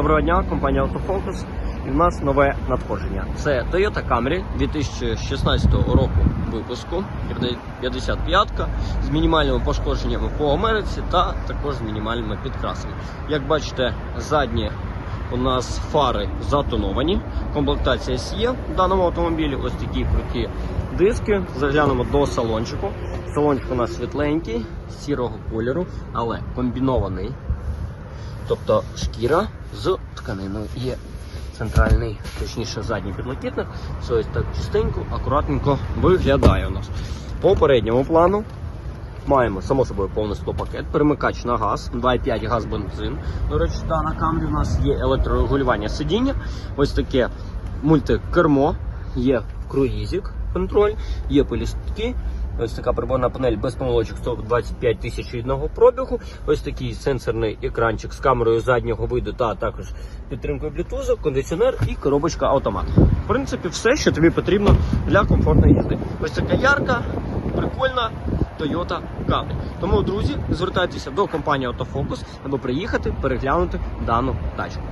Доброго дня, компанія Autofocus. І в нас нове надходження. Це Toyota Camry 2016 року випуску, 55-ка з мінімальними пошкодженнями по Америці та також з мінімальними підкрасами. Як бачите, задні у нас фари затоновані. Комплектація SE в даному автомобілі. Ось такі круті диски. Заглянемо до салончику. Салончик у нас світленький, сірого кольору, але комбінований. Тобто шкіра з тканиною є центральний, точніше задній підлокітник. Все ось так чистенько, акуратненько виглядає у нас. По передньому плану маємо, само собою, повний склопакет, перемикач на газ, 2,5 газ бензин. До речі, та на камері у нас є електрорегулювання сидіння. Ось таке мультикермо, є круїзик контроль, є полістки. Ось така приборна панель без помилочок 125 тисяч рідного пробігу. Ось такий сенсорний екранчик з камерою заднього виду та також підтримкою Bluetooth, кондиціонер і коробочка автомат. В принципі, все, що тобі потрібно для комфортної їзди. Ось така ярка, прикольна Toyota Camry. Тому, друзі, звертайтеся до компанії Autofocus, аби приїхати переглянути дану тачку.